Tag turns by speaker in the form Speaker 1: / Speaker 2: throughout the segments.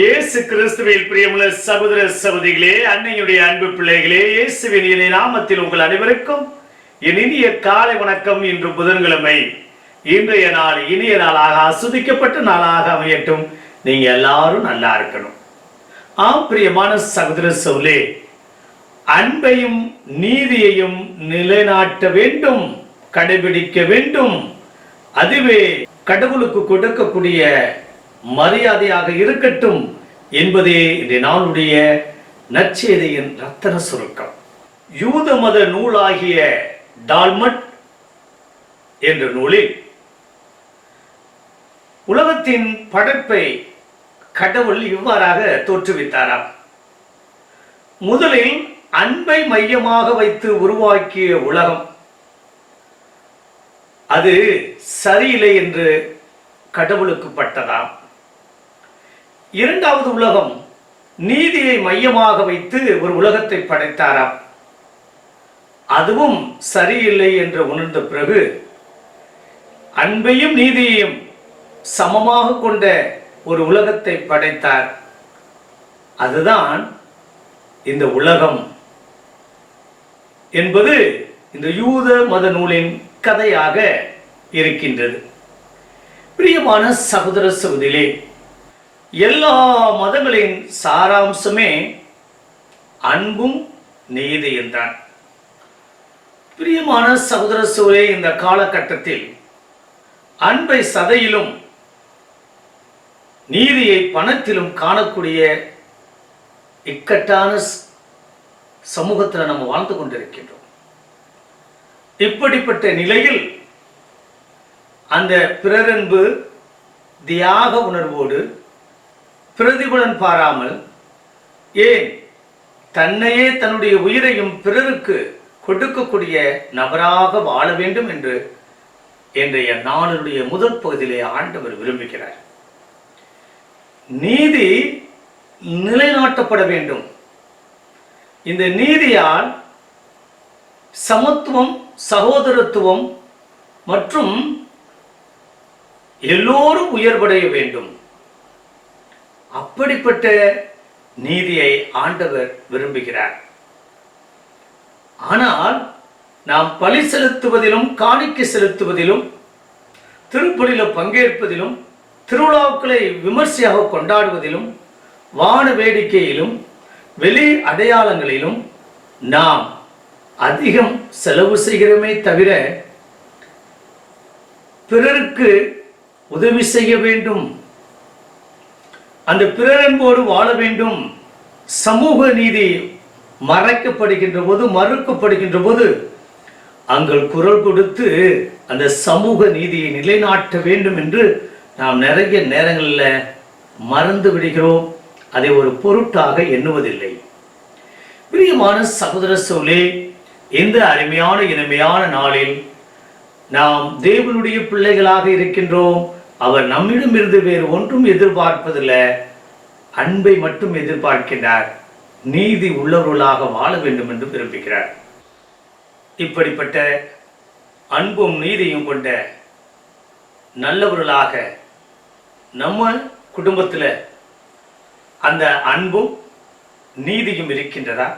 Speaker 1: இயேசு கிறிஸ்துவில் பிரியமுள்ள சகோதர சகோதரிகளே அன்னையுடைய அன்பு பிள்ளைகளே இயேசுவின் இனிய நாமத்தில் உங்கள் அனைவருக்கும் என் இனிய காலை வணக்கம். இன்று புதன்கிழமை இன்றைய நாள் இனிய நாளாக அசுதிக்கப்பட்ட நாளாக அமையட்டும். நீங்க எல்லாரும் நல்லா இருக்கணும். ஆம் பிரியமான சகோதர சோலே அன்பையும் நீதியையும் நிலைநாட்ட வேண்டும் கடைபிடிக்க வேண்டும். அதுவே கடவுளுக்கு கொடுக்கக்கூடிய மரியாதையாக இருக்கட்டும் என்பதே இந்த நாளுடைய நற்செய்தியின் ரத்தன சுருக்கம். யூத மத நூலாகிய டால்மட் என்ற நூலில் உலகத்தின் படைப்பை கடவுள் இவ்வாறாக தோற்றுவித்தாராம். முதலில் அன்பை மையமாக வைத்து உருவாக்கிய உலகம். அது சரியில்லை என்று கடவுளுக்கு பட்டதாம். இரண்டாவது உலகம் நீதியை மையமாக வைத்து ஒரு உலகத்தை படைத்தாராம். அதுவும் சரியில்லை என்று உணர்ந்த பிறகு அன்பையும் நீதியையும் சமமாக கொண்ட ஒரு உலகத்தை படைத்தார். அதுதான் இந்த உலகம் என்பது இந்த யூத மத நூலின் கதையாக இருக்கின்றது. பிரியமான சகோதர சகோதரிகளே எல்லா மதங்களின் சாராம்சமே அன்பும் நீதியும் தான் பிரியமான சகோதர சோழே இந்த காலகட்டத்தில் அன்பை சதையிலும் நீதியை பணத்திலும் காணக்கூடிய இக்கட்டான சமூகத்தில் நம்ம வாழ்ந்து கொண்டிருக்கின்றோம். இப்படிப்பட்ட நிலையில் அந்த பிறரன்பு தியாக உணர்வோடு பிரதிபலன் பாராமல் ஏன் தன்னையே தன்னுடைய உயிரையும் பிறருக்கு கொடுக்கக்கூடிய நபராக வாழ வேண்டும் என்று இன்றைய நாளினுடைய முதற் பகுதியிலே ஆண்டவர் விரும்புகிறார். நீதி நிலைநாட்டப்பட வேண்டும். இந்த நீதியால் சமத்துவம் சகோதரத்துவம் மற்றும் எல்லோரும் உயர்வடைய வேண்டும். அப்படிப்பட்ட நீதியை ஆண்டவர் விரும்புகிறார். ஆனால் நாம் பலி செலுத்துவதிலும் காணிக்கை செலுத்துவதிலும் திருப்பலியில் பங்கேற்பதிலும் திருவிழாக்களை விமர்சையாக கொண்டாடுவதிலும் வான வேடிக்கையிலும் வெளி அடையாளங்களிலும் நாம் அதிகம் செலவு செய்கிறோமே தவிர பிறருக்கு உதவி செய்ய வேண்டும். அந்த பிறரன்போடு வாழ வேண்டும். சமூக நீதி மறைக்கப்படுகின்ற போது மறுக்கப்படுகின்ற போது அங்கள் குரல் கொடுத்து அந்த சமூக நீதியை நிலைநாட்ட வேண்டும் என்று நாம் நிறைய நேரங்களில் மறந்து விடுகிறோம். அதை ஒரு பொருட்டாக எண்ணுவதில்லை. பிரியமான சகோதர சோலே இந்த அருமையான இனிமையான நாளில் நாம் தேவனுடைய பிள்ளைகளாக இருக்கின்றோம். அவர் நம்மிடமிருந்து வேறு ஒன்றும் எதிர்பார்ப்பதில்லை. அன்பை மட்டும் எதிர்பார்க்கின்றார். நீதி உள்ளவர்களாக வாழ வேண்டும் என்று விரும்புகிறார். இப்படிப்பட்ட அன்பும் நீதியும் கொண்ட நல்லவர்களாக நம்ம குடும்பத்தில் அந்த அன்பும் நீதியும் இருக்கின்றதா?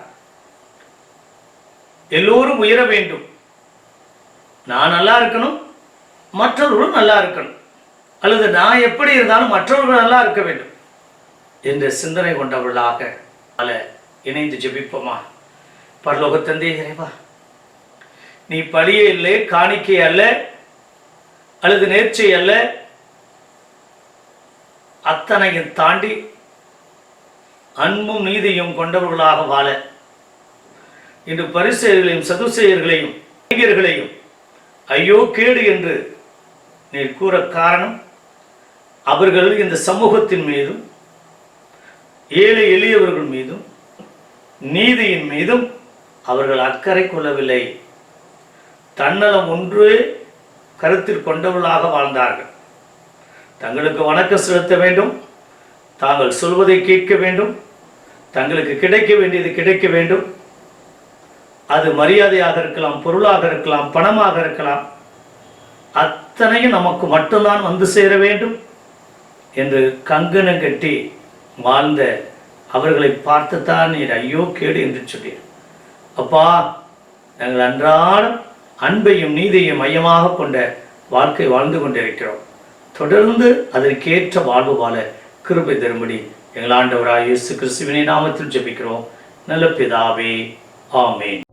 Speaker 1: எல்லோரும் உயர வேண்டும். நான் நல்லா இருக்கணும் மற்றவர்களும் நல்லா இருக்கணும். அல்லது நான் எப்படி இருந்தாலும் மற்றவர்கள் நல்லா இருக்க வேண்டும் என்ற சிந்தனை கொண்டவர்களாக பல இணைந்து ஜெபிப்போமா? பரலோக தந்தை இறைவா நீ பழியே இல்லை காணிக்கை அல்ல அல்லது நேர்ச்சை அல்ல அத்தனையும் தாண்டி அன்பும் நீதியும் கொண்டவர்களாக வாழ இன்று பரிசெயர்களையும் சதுசெயர்களையும் வணிகர்களையும் ஐயோ கேடு என்று நீர் கூற காரணம் அவர்கள் இந்த சமூகத்தின் மீதும் ஏழை எளியவர்கள் மீதும் நீதியின் மீதும் அவர்கள் அக்கறை கொள்ளவில்லை. தன்னலம் ஒன்றே கருத்தில் கொண்டவர்களாக வாழ்ந்தார்கள். தங்களுக்கு வணக்கம் செலுத்த வேண்டும். தாங்கள் சொல்வதை கேட்க வேண்டும். தங்களுக்கு கிடைக்க வேண்டியது கிடைக்க வேண்டும். அது மரியாதையாக இருக்கலாம் பொருளாக இருக்கலாம் பணமாக இருக்கலாம். அத்தனையும் நமக்கு மட்டும்தான் வந்து சேர வேண்டும். என்று கங்கணம் கட்டி வாழ்ந்த அவர்களை பார்த்துத்தான் நீர் ஐயோ கேடு என்று சொன்னீர் அப்பா நாங்கள் அன்றாடம் அன்பையும் நீதியையும் மையமாக கொண்ட வாழ்க்கை வாழ்ந்து கொண்டிருக்கிறோம். தொடர்ந்து அதற்கேற்ற வாழ்வு வாழ கிருபை தரும்படி எங்கள் ஆண்டவராய் இயேசு கிறிஸ்துவினை நாமத்தில் ஜெபிக்கிறோம். நல்ல பிதாவே ஆமேன்.